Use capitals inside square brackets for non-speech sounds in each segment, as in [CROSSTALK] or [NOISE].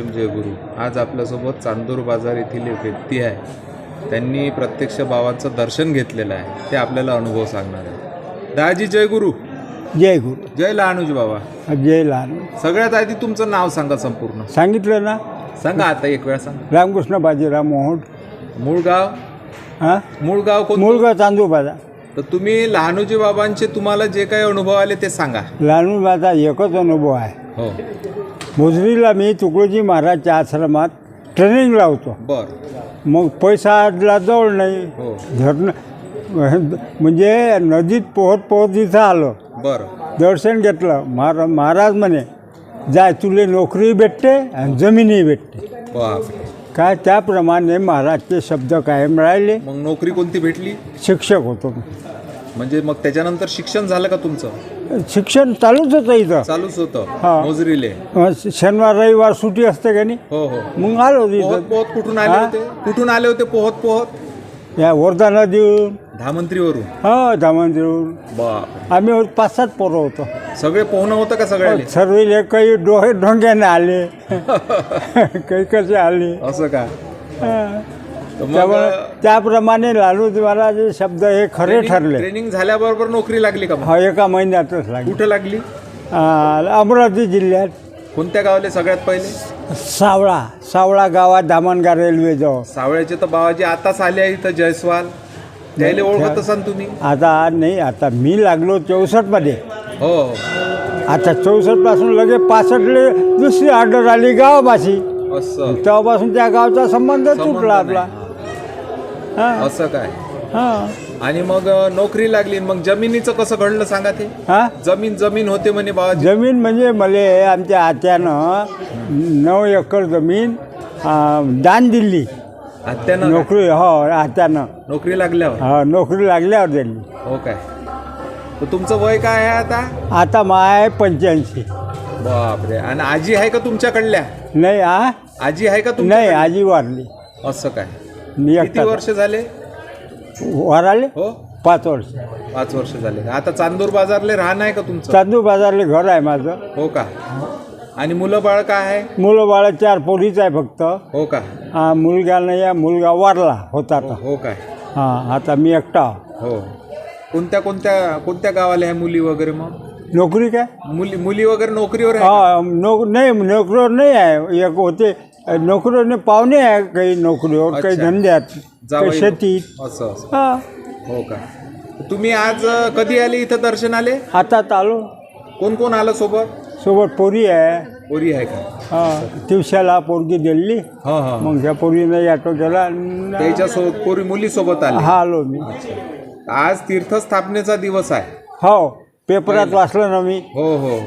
बाळप्रेम जयगुरू आज आपल्यासोबत चांदूर बाजार येथील एक व्यक्ती आहे. त्यांनी प्रत्यक्ष बाबांचं दर्शन घेतलेलं आहे. ते आपल्याला अनुभव सांगणार आहे दाजी जयगुरू जय गुरु. जय लहानूजी बाबा. जय लहान सगळ्यात आधी तुमचं नाव सांगा संपूर्ण. सांगितलं ना? सांगा आता एक वेळा सांगा. रामकृष्ण बाजीराव मोहोड मूळ गाव? हां? मूळ गाव कोण मुलगा चांदू बाजा तर तुम्ही लहानूजी बाबांचे तुम्हाला जे काही अनुभव आले ते सांगा. लहानू माझा एकच अनुभव आहे. हो. मोजरीला मी तुकडोजी महाराजच्या आश्रमात ट्रेनिंग लावतो बर. मग पैसाला जवळ नाही. हो. धरणं म्हणजे नदीत पोहत पोहत इथं आलो. बर. दर्शन घेतलं. महारा महाराज म्हणे जाय तुले नोकरी भेटते आणि जमीनही भेटते. बापरे. काय त्याप्रमाणे महाराजचे शब्द कायम राहिले. मग नोकरी कोणती भेटली? शिक्षक होतो. मी. म्हणजे मग त्याच्यानंतर शिक्षण झालं का तुमचं? शिक्षण चालूच होतं इथं. चालूच होतं. हा. मोजरीले. अं, शनिवार रविवार सुट्टी असते का नाही? हो हो. मग आलो पोहत तिथं पोहत कुठून आले हा? होते? कुठून आले होते पोहत पोहत? या वर्धा नदीवरून. धामंत्रीवरून. हो धामंदिरून बाप आम्ही पाच सात पोरं होतो. सगळे पोहणं होतं का सगळ्याले? सर्व काही डोहे ढोंग्याने आले. [LAUGHS] [LAUGHS] काही कसे आले. असं का? हा. त्यामुळे त्याप्रमाणे लालू महाराज शब्द हे खरे ठरले. ट्रेनिंग झाल्याबरोबर नोकरी लागली का मग? हा एका महिन्यातच लागले. कुठं लागली? आ, अमरावती जिल्ह्यात. कोणत्या गावाले सगळ्यात पहिले? सावळा सावळा गावात रेल्वे जवळ. सावळ्याचे तर बाबाजी आताच आले आहे इथं जयस्वाल. त्याला ओळखत असाल तुम्ही? आता नाही आता मी लागलो चौसष्टमध्ये. हो. आता चौसष्टपासून लगेच पासष्टले दुसरी ऑर्डर आली गावापाशी. असं. तेव्हापासून त्या गावचा संबंध संबंध तुटला आपला. नाही. हां. असं काय? हां. आणि मग नोकरी लागली मग जमिनीचं कसं घडलं सांगा ते? हां? जमीन जमीन होते म्हणे बाबाजी. जमीन म्हणजे मले आमच्या आत्यानं नऊ एकर जमीन दान दिली. आत्यानं काय? नोकरी हो आत्यानं. नोकरी लागल्यावर? हो नोकरी लागल्यावर दिली. हो काय? तर तुमचं वय काय आहे आता? आता माय पंच्याऐंशी. बापरे. आणि आजी आहे का तुमच्याकडल्या? नाही आ? आजी आहे का नाही तुमच्या आजी वारली. असं काय? मी किती एकटा वर्ष झाले? वाराले? हो. पाच वर्ष. पाच वर्ष झाले. आता चांदूर बाजारले राहणं आहे का तुमचं? चांदू बाजारले घर आहे माझं. हो का? आणि मुलं बाळ काय आहे? मुलं बाळ चार पोरीच आहे फक्त. हो का? हा मुलगा नाही आहे मुलगा वारला होता तर हो काय? हां आता मी एकटा. हो. कोणत्या कोणत्या कोणत्या गावाला आहे मुली वगैरे मग? नोकरी काय? मुली मुली वगैरे नोकरीवर आहे? हा नोक नाही नोकरीवर नाही आहे. एक होते नोकरीवर नाही पाहुणे आहे काही नोकरीवर काही अच्छा. धंद्यात जावई काही शेतीत. असं असं. हा. हो का? तुम्ही आज अ, कधी आले इथं दर्शन आले? हातात आलो. कोण कोण आलं सोबत? सोबत पोरी आहे. पोरी आहे का? हा. दिवसाला पोरगी दिली. हा हा मग त्या पोरीनं ऑटो केला. आणि त्याच्या सोबत पोरी मुली सोबत आले. हा आलो मी. आज तीर्थस्थापनेचा दिवस आहे. हो. पेपरात वाचलं ना मी. हो हो. हो.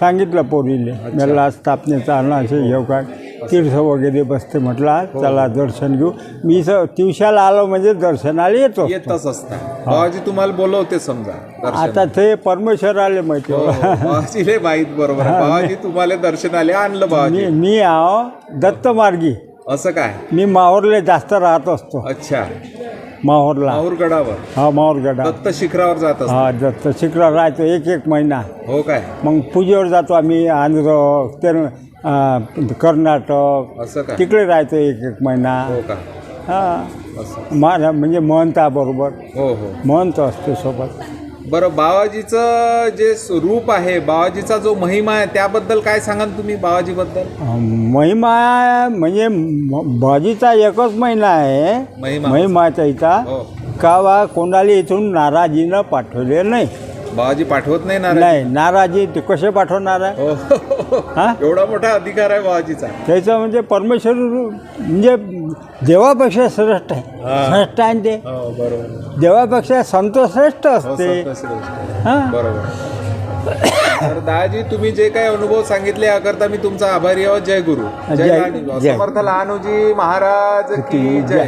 सांगितलं पोरीले. मला स्थापनेचा आणा असे घेऊ काय तीर्थ वगैरे बसते म्हटलं आज चला दर्शन घेऊ. मी स दिवसाला आलो म्हणजे दर्शनाला येतो येतच असता. बाबाजी तुम्हाला बोलवते समजा. आता ते परमेश्वर आले माहिती हो, हो. माहीत बरोबर. बाबाजी तुम्हाला दर्शनाले आणलं मी बाबाजी. मी आहो दत्त मार्गी असं काय? मी माहूरले जास्त राहत असतो. अच्छा. माहूरला. माहूरगडावर. हा माहूरगडा. दत्त शिखरावर जात असत. हा दत्त शिखरा राहतो एक एक महिना. हो काय? मग पूजेवर जातो आम्ही आंध्र ते अं, कर्नाटक असं काय तिकडे राहतो एक एक महिना. हो का? हा. असं. मा म्हणजे महंता बरोबर. हो हो. महंत असतो सोबत. बरं बाबाजीचं जे रूप आहे बाबाजीचा जो महिमा आहे त्याबद्दल काय सांगाल तुम्ही बाबाजीबद्दल अं, महिमा म्हणजे म- भाजीचा एकच महिना आहे. महिमा. महिमा त्याचा हो. का बा कोणाला इथून नाराजीनं पाठवले नाही. बाबाजी पाठवत नाही ना रे? नाही नाराजी ते कसे पाठवणार आहे? हो. एवढा मोठा अधिकार आहे बाबाजीचा. त्याचं म्हणजे परमेश्वर म्हणजे देवापेक्षा श्रेष्ठ आहे. हा. श्रेष्ठ आहे ते? हो बरोबर. देवापेक्षा संत श्रेष्ठ हो, असते. हां? बरोबर. तर दादाजी तुम्ही जे काही अनुभव सांगितले याकरता मी तुमचा आभारी आहोत. जय गुरु. जय जय- लहानूजी. जय. समर्थ लहानूजी महाराज की की जय. जय.